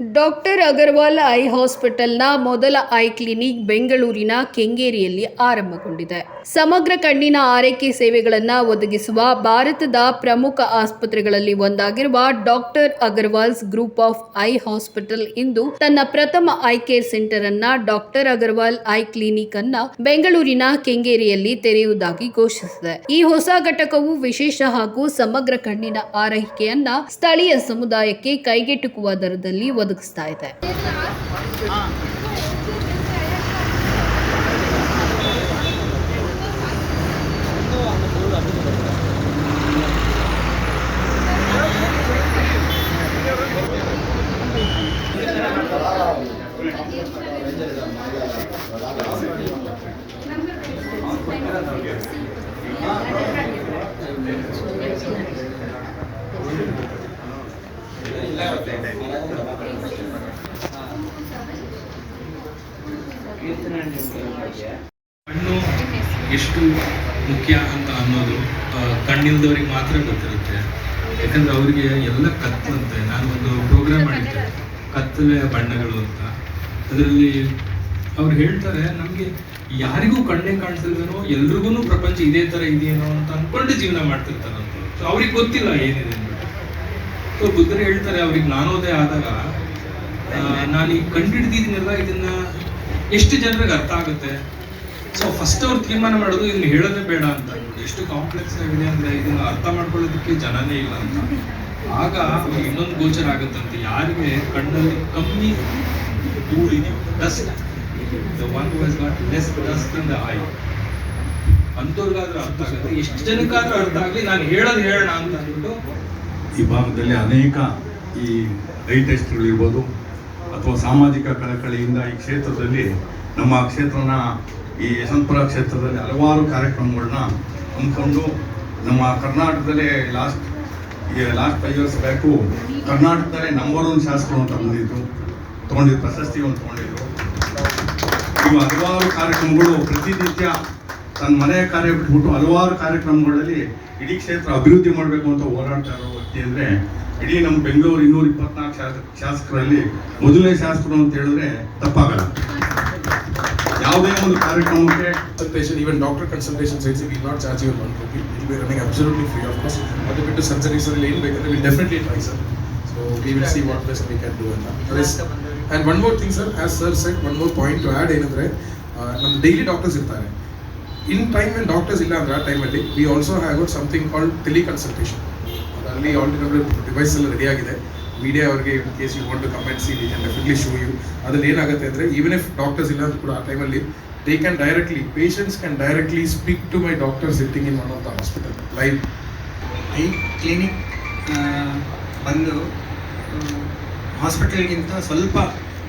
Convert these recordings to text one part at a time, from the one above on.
Doctor Agarwal I ಹಾಸ್ಪಿಟಲ್ನ ಮೊದಲ eye clinic ಬೆಂಗಳೂರಿನ ಕೆಂಗೇರಿಯಲ್ಲಿ ಆರಂಭಗೊಂಡಿದೆ. ಸಮಗ್ರ ಕಣ್ಣಿನ ಆರೈಕೆ ಸೇವೆಗಳನ್ನು ಒದಗಿಸುವ ಭಾರತದ ಪ್ರಮುಖ ಆಸ್ಪತ್ರೆಗಳಲ್ಲಿ ಒಂದಾಗಿರುವ doctor Agarwals group of eye hospital ಇಂದು ತನ್ನ ಪ್ರಥಮ ಐ ಕೇರ್ ಸೆಂಟರ್ ಅನ್ನ ಡಾಕ್ಟರ್ ಅಗರ್ವಾಲ್ ಐ ಕ್ಲಿನಿಕ್ ಅನ್ನ ಬೆಂಗಳೂರಿನ ಕೆಂಗೇರಿಯಲ್ಲಿ ತೆರೆಯುವುದಾಗಿ ಘೋಷಿಸಿದೆ. ಈ ಹೊಸ ಘಟಕವು ವಿಶೇಷ ಹಾಗೂ ಸಮಗ್ರ ಕಣ್ಣಿನ ಆರೈಕೆಯನ್ನ ಸ್ಥಳೀಯ ಸಮುದಾಯಕ್ಕೆ ಕೈಗೆಟುಕುವ ದರದಲ್ಲಿ ಒದಗಿಸ್ತಾ ಇದೆ. ಕಣ್ಣು ಎಷ್ಟು ಮುಖ್ಯ ಅಂತ ಅನ್ನೋದು ಕಣ್ಣಿಲ್ದವ್ರಿಗೆ ಮಾತ್ರ ಗೊತ್ತಿರುತ್ತೆ. ಯಾಕಂದ್ರೆ ಅವರಿಗೆ ಎಲ್ಲ ಕತ್ತಂತೆ ನಾನು ಒಂದು ಪ್ರೋಗ್ರಾಮ್ ಮಾಡಿದ್ದೆ, ಕತ್ತಲೆ ಬಣ್ಣಗಳು ಅಂತ. ಅದರಲ್ಲಿ ಅವ್ರು ಹೇಳ್ತಾರೆ, ನಮಗೆ ಯಾರಿಗೂ ಕಣ್ಣೇ ಕಾಣಿಸಲ್ವೇನೋ ಎಲ್ರಿಗೂ ಪ್ರಪಂಚ ಇದೇ ಥರ ಇದೆಯೇನೋ ಅಂತ ಅನ್ಕೊಂಡು ಜೀವನ ಮಾಡ್ತಿರ್ತಾರಂತ. ಅವ್ರಿಗೆ ಗೊತ್ತಿಲ್ಲ ಏನಿದೆ ಸೊ ಬುದ್ಧರು ಹೇಳ್ತಾರೆ, ಅವ್ರಿಗೆ ನಾನೋದೇ ಆದಾಗ ನಾನು ಈಗ ಕಂಡಿಡ್ದಿದ್ದೀನಲ್ಲ ಇದನ್ನ? ಎಷ್ಟು ಜನರಿಗೆ ಅರ್ಥ ಆಗುತ್ತೆ? ಸೊ ಫಸ್ಟ್ ಅವ್ರು ತೀರ್ಮಾನ ಮಾಡೋದು ಇದನ್ನ ಹೇಳೋದೇ ಬೇಡ ಅಂತ. ಎಷ್ಟು ಕಾಂಪ್ಲೆಕ್ಸ್ ಆಗಿದೆ ಅಂದ್ರೆ ಇದನ್ನ ಅರ್ಥ ಮಾಡ್ಕೊಳ್ಳೋದಕ್ಕೆ ಜನನೇ ಇಲ್ಲ ಅಂತ. ಆಗ ಇನ್ನೊಂದು ಗೋಚರ ಆಗುತ್ತಂತೆ. ಯಾರಿಗೆ? ಕಣ್ಣಲ್ಲಿ ಕಮ್ಮಿ ಧೂಳಿದೆಯೋ dust one was got less dust in the eye ಅಂಥವ್ರಿಗಾದ್ರೂ ಅರ್ಥ ಆಗುತ್ತೆ. ಎಷ್ಟು ಜನಕ್ಕಾದ್ರೂ ಅರ್ಥ ಆಗಲಿ, ನಾನು ಹೇಳೋದು ಹೇಳೋಣ ಅಂತ ಅಂದ್ಬಿಟ್ಟು ಈ ಭಾಗದಲ್ಲಿ ಅನೇಕ ಈ ಐ ಟೆಸ್ಟ್ಗಳಿರ್ಬೋದು ಅಥವಾ ಸಾಮಾಜಿಕ ಕಳಕಳಿಯಿಂದ ಈ ಕ್ಷೇತ್ರದಲ್ಲಿ, ನಮ್ಮ ಕ್ಷೇತ್ರನ, ಈ ಯಶವಂತಪುರ ಕ್ಷೇತ್ರದಲ್ಲಿ ಹಲವಾರು ಕಾರ್ಯಕ್ರಮಗಳನ್ನ ಹಮ್ಮಿಕೊಂಡು, ನಮ್ಮ ಕರ್ನಾಟಕದಲ್ಲೇ ಲಾಸ್ಟ್ ಈ ಲಾಸ್ಟ್ ಫೈವ್ ಇಯರ್ಸ್ ಬ್ಯಾಕು ಕರ್ನಾಟಕದಲ್ಲೇ ನಂಬರ್ ಒನ್ ಶಾಸಕರು ಅಂತ ಬಂದಿದ್ದು, ತೊಗೊಂಡಿದ್ದು ಪ್ರಶಸ್ತಿ ಒಂದು ತೊಗೊಂಡಿದ್ರು ಇವು ಹಲವಾರು ಕಾರ್ಯಕ್ರಮಗಳು ಪ್ರತಿನಿತ್ಯ ತನ್ನ ಮನೆಯ ಕಾರ್ಯ ಬಿಟ್ಬಿಟ್ಟು ಹಲವಾರು ಕಾರ್ಯಕ್ರಮಗಳಲ್ಲಿ ಇಡೀ ಕ್ಷೇತ್ರ ಅಭಿವೃದ್ಧಿ ಮಾಡಬೇಕು ಅಂತ ಹೋರಾಡ್ತಾ ಇರೋ ವ್ಯಕ್ತಿ ಅಂದರೆ ಇಡೀ ನಮ್ಮ ಬೆಂಗಳೂರು ಇನ್ನೂರ ಇಪ್ಪತ್ನಾಲ್ಕು ಶಾಸಕ ಶಾಸಕರಲ್ಲಿ ಮೊದಲನೇ ಶಾಸಕರು ಅಂತ ಹೇಳಿದ್ರೆ ತಪ್ಪಾಗಲ್ಲ. ಯಾವುದೇ ಒಂದು ಕಾರ್ಯಕ್ರಮಕ್ಕೆ patient even doctor consultation says will not charge your one rupee it will running absolutely free of cost. ಅದು ಬಿಟ್ಟು ಸರ್ಜರಿ ಸರ್ ಏನು ಬೇಕಂದ್ರೆ will definitely try sir so we will see what best we can do ಅಂತ. And one more thing sir as sir set one more point to add ಏನಂದರೆ ನಮ್ಮ daily doctors ಇರ್ತಾರೆ. In time doctors ಇಲ್ಲ ಅಂದ್ರೆ ಆ ಟೈಮಲ್ಲಿ we also have something call teleconsultation ಅದರಲ್ಲಿ already device ಎಲ್ಲ ರೆಡಿ ಆಗಿದೆ. ಮೀಡಿಯಾ ಅವರಿಗೆ in case you want to comment see we can definitely show you ಅದ್ರಲ್ಲಿ ಏನಾಗುತ್ತೆ ಅಂದರೆ ಈವನ್ ಇಫ್ ಡಾಕ್ಟರ್ಸ್ ಇಲ್ಲ ಕೂಡ ಆ ಟೈಮಲ್ಲಿ they can directly patients can directly speak to my doctor sitting in one of the hospital live ಈ clinic ಬಂದು ಹಾಸ್ಪಿಟಲ್ಗಿಂತ ಸ್ವಲ್ಪ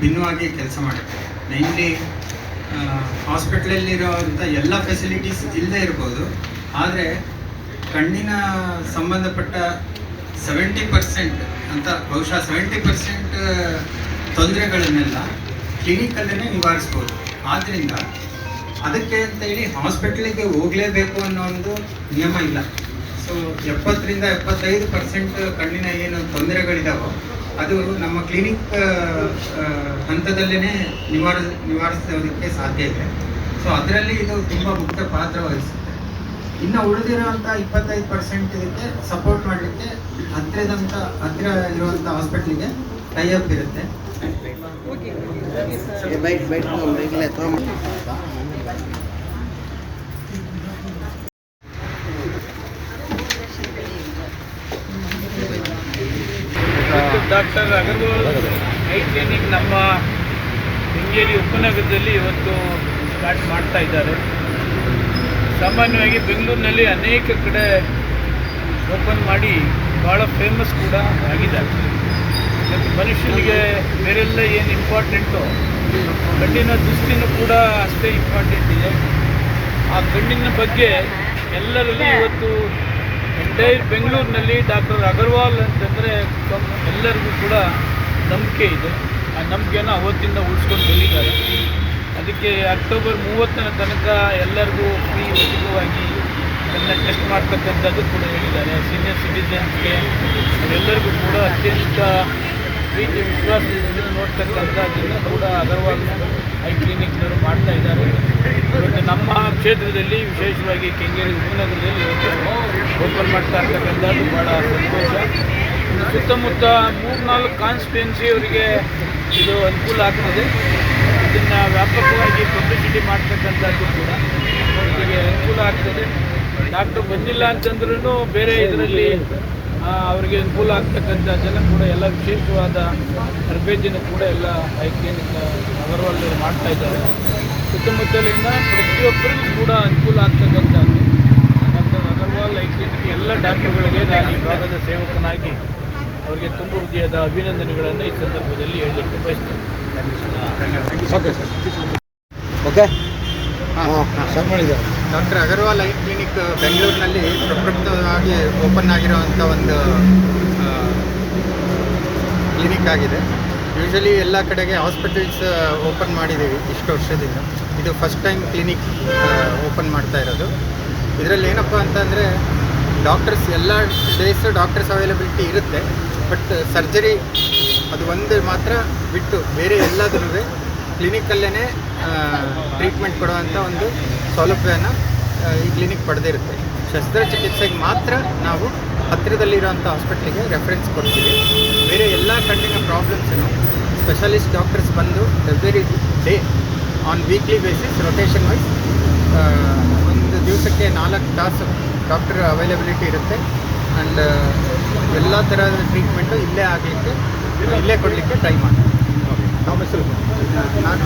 ಭಿನ್ನವಾಗಿ ಕೆಲಸ ಮಾಡುತ್ತೆ. ಮೈನ್ಲಿ ಹಾಸ್ಪಿಟ್ಲಲ್ಲಿರೋವಂಥ ಎಲ್ಲ ಫೆಸಿಲಿಟೀಸ್ ಇಲ್ಲದೆ ಇರ್ಬೋದು. ಆದರೆ ಕಣ್ಣಿನ ಸಂಬಂಧಪಟ್ಟ ಸೆವೆಂಟಿ ಪರ್ಸೆಂಟ್ ಅಂತ ಬಹುಶಃ ಸೆವೆಂಟಿ ಪರ್ಸೆಂಟ್ ತೊಂದರೆಗಳನ್ನೆಲ್ಲ ಕ್ಲಿನಿಕಲ್ಲೇ ನಿವಾರಿಸ್ಬೋದು. ಆದ್ದರಿಂದ ಅದಕ್ಕೆ ಅಂತೇಳಿ ಹಾಸ್ಪಿಟ್ಲಿಗೆ ಹೋಗಲೇಬೇಕು ಅನ್ನೋ ಒಂದು ನಿಯಮ ಇಲ್ಲ. ಸೊ ಎಪ್ಪತ್ತರಿಂದ ಎಪ್ಪತ್ತೈದು ಪರ್ಸೆಂಟ್ ಕಣ್ಣಿನ ಏನು ತೊಂದರೆಗಳಿದಾವೋ ಅದು ನಮ್ಮ ಕ್ಲಿನಿಕ್ ಹಂತದಲ್ಲೇ ನಿವಾರ ನಿವಾರಿಸೋದಕ್ಕೆ ಸಾಧ್ಯ ಇದೆ. ಸೊ ಅದರಲ್ಲಿ ಇದು ತುಂಬ ಮುಖ್ಯ ಪಾತ್ರ ವಹಿಸುತ್ತೆ. ಇನ್ನು ಉಳಿದಿರೋಂಥ ಇಪ್ಪತ್ತೈದು ಪರ್ಸೆಂಟ್ ಇದಕ್ಕೆ ಸಪೋರ್ಟ್ ಮಾಡಲಿಕ್ಕೆ ಹತ್ತಿರದಂಥ, ಹತ್ತಿರ ಇರುವಂಥ ಹಾಸ್ಪಿಟ್ಲಿಗೆ ಟೈಅಪ್ ಇರುತ್ತೆ. ಡಾಕ್ಟರ್ ಅಗರ್ವಾಲ್ ನಮ್ಮ ಶೃಂಗೇರಿ ಉಪನಗರದಲ್ಲಿ ಇವತ್ತು ಸ್ಟಾರ್ಟ್ ಮಾಡ್ತಾ ಇದ್ದಾರೆ. ಸಾಮಾನ್ಯವಾಗಿ ಬೆಂಗಳೂರಿನಲ್ಲಿ ಅನೇಕ ಕಡೆ ಓಪನ್ ಮಾಡಿ ಭಾಳ ಫೇಮಸ್ ಕೂಡ ಆಗಿದ್ದಾರೆ. ಮತ್ತು ಮನುಷ್ಯನಿಗೆ ಬೇರೆಲ್ಲ ಏನು ಇಂಪಾರ್ಟೆಂಟು ಕಣ್ಣಿನ ದೃಷ್ಟಿನೂ ಕೂಡ ಅಷ್ಟೇ ಇಂಪಾರ್ಟೆಂಟ್ ಇದೆ. ಆ ಕಣ್ಣಿನ ಬಗ್ಗೆ ಎಲ್ಲರಲ್ಲಿ ಇವತ್ತು ಎಂಟೈರ್ ಬೆಂಗಳೂರಿನಲ್ಲಿ ಡಾಕ್ಟರ್ ಅಗರ್ವಾಲ್ ಅಂತಂದರೆ ಎಲ್ಲರಿಗೂ ಕೂಡ ನಂಬಿಕೆ ಇದೆ. ಆ ನಂಬಿಕೆನ ಅವತ್ತಿಂದ ಉಳಿಸ್ಕೊಂಡು ಬಂದಿದ್ದಾರೆ. ಅದಕ್ಕೆ ಅಕ್ಟೋಬರ್ ಮೂವತ್ತನ ತನಕ ಎಲ್ಲರಿಗೂ ಫ್ರೀ ಉಚಿತವಾಗಿ ಅದನ್ನು ಟೆಸ್ಟ್ ಮಾಡ್ತಕ್ಕಂಥದ್ದು ಕೂಡ ಹೇಳಿದ್ದಾರೆ. ಸೀನಿಯರ್ ಸಿಟಿಸನ್ಸ್ಗೆ ಅವರೆಲ್ಲರಿಗೂ ಕೂಡ ಅತ್ಯಂತ ಪ್ರೀತಿ ವಿಶ್ವಾಸದಿಂದ ನೋಡ್ತಕ್ಕಂಥದ್ದನ್ನು ಕೂಡ ಅಗರ್ವಾಲ್ ಐ ಕ್ಲಿನಿಕ್ನವರು ಮಾಡ್ತಾ ಇದ್ದಾರೆ. ಇವತ್ತು ನಮ್ಮ ಕ್ಷೇತ್ರದಲ್ಲಿ ವಿಶೇಷವಾಗಿ ಕೆಂಗೇರಿ ಉಪನಗರದಲ್ಲಿ ಓಪನ್ ಮಾಡ್ತಾ ಇರ್ತಕ್ಕಂಥದ್ದು ಭಾಳ ಸಂತೋಷ. ಸುತ್ತಮುತ್ತ ಮೂರ್ನಾಲ್ಕು ಕಾನ್ಸ್ಟಿಟ್ಯೂನ್ಸಿ ಅವರಿಗೆ ಇದು ಅನುಕೂಲ ಆಗ್ತದೆ. ಇದನ್ನು ವ್ಯಾಪಕವಾಗಿ ಪಬ್ಲಿಸಿಟಿ ಮಾಡ್ತಕ್ಕಂಥದ್ದು ಕೂಡ ಅವರಿಗೆ ಅನುಕೂಲ ಆಗ್ತದೆ. ಡಾಕ್ಟರ್ ಬಂದಿಲ್ಲ ಅಂತಂದ್ರೂ ಬೇರೆ ಇದರಲ್ಲಿ ಅವರಿಗೆ ಅನುಕೂಲ ಆಗ್ತಕ್ಕಂಥದ್ದನ್ನು ಕೂಡ ಎಲ್ಲ ವಿಶೇಷವಾದ ತರಬೇತಿನ ಕೂಡ ಎಲ್ಲ ಕ್ಲಿನಿಕ್ ಅಗರ್ವಾಲ್ ಮಾಡ್ತಾ ಇದ್ದಾರೆ. ಸುತ್ತಮುತ್ತಲಿಂದ ಪ್ರತಿಯೊಬ್ಬರಿಗೂ ಕೂಡ ಅನುಕೂಲ ಆಗ್ತಕ್ಕಂಥದ್ದು ಮತ್ತು ಅಗರ್ವಾಲ್ ಕ್ಲಿನಿಕ್ ಎಲ್ಲ ಡಾಕ್ಟರ್ಗಳಿಗೆ ನಾನು ಈ ಭಾಗದ ಸೇವಕನಾಗಿ ಅವರಿಗೆ ತುಂಬ ಹೃದಯದ ಅಭಿನಂದನೆಗಳನ್ನು ಈ ಸಂದರ್ಭದಲ್ಲಿ ಹೇಳಲಿಕ್ಕೆ ಬಯಸ್ತೇನೆ. ಓಕೆ. ಹಾಂ ಸರ್ ಮಾಡಿದ್ದಾರೆ. ಡಾಕ್ಟರ್ ಅಗರ್ವಾಲ್ ಐ ಕ್ಲಿನಿಕ್, ಬೆಂಗಳೂರಿನಲ್ಲಿ ಪ್ರಪ್ರಥಮವಾಗಿ ಓಪನ್ ಆಗಿರುವಂಥ ಒಂದು ಕ್ಲಿನಿಕ್ ಆಗಿದೆ. ಯೂಶಲಿ ಎಲ್ಲ ಕಡೆಗೆ ಹಾಸ್ಪಿಟಲ್ಸ್ ಓಪನ್ ಮಾಡಿದ್ದೀವಿ ಇಷ್ಟು ವರ್ಷದಿಂದ. ಇದು ಫಸ್ಟ್ ಟೈಮ್ ಕ್ಲಿನಿಕ್ ಓಪನ್ ಮಾಡ್ತಾ ಇರೋದು. ಇದರಲ್ಲಿ ಏನಪ್ಪ ಅಂತಂದರೆ, ಡಾಕ್ಟರ್ಸ್, ಎಲ್ಲ ಡೇಸ್ ಡಾಕ್ಟರ್ಸ್ ಅವೈಲಬಿಲಿಟಿ ಇರುತ್ತೆ. ಬಟ್ ಸರ್ಜರಿ, ಅದು ಒಂದು ಮಾತ್ರ ಬಿಟ್ಟು ಬೇರೆ ಎಲ್ಲದೂ ಕ್ಲಿನಿಕಲ್ಲೇ ಟ್ರೀಟ್ಮೆಂಟ್ ಕೊಡುವಂಥ ಒಂದು ಸೌಲಭ್ಯನ ಈ ಕ್ಲಿನಿಕ್ ಪಡೆದಿರುತ್ತೆ. ಶಸ್ತ್ರಚಿಕಿತ್ಸೆಗೆ ಮಾತ್ರ ನಾವು ಹತ್ತಿರದಲ್ಲಿರೋಂಥ ಹಾಸ್ಪಿಟ್ಲಿಗೆ ರೆಫರೆನ್ಸ್ ಕೊಡ್ತೀವಿ. ಬೇರೆ ಎಲ್ಲ ಕಣ್ಣಿನ ಪ್ರಾಬ್ಲಮ್ಸನ್ನು ಸ್ಪೆಷಲಿಸ್ಟ್ ಡಾಕ್ಟರ್ಸ್ ಬಂದು every day on weekly basis rotation wise ಒಂದು ದಿವಸಕ್ಕೆ ನಾಲ್ಕು ತಾಸು ಡಾಕ್ಟರ್ ಅವೈಲೇಬಿಲಿಟಿ ಇರುತ್ತೆ. ಆ್ಯಂಡ್ ಎಲ್ಲ ಥರದ ಟ್ರೀಟ್ಮೆಂಟು ಇಲ್ಲೇ ಆಗಲಿಕ್ಕೆ ಇಲ್ಲೇ ಕೊಡಲಿಕ್ಕೆ ಟ್ರೈ ಹೆಸರು ನಾನು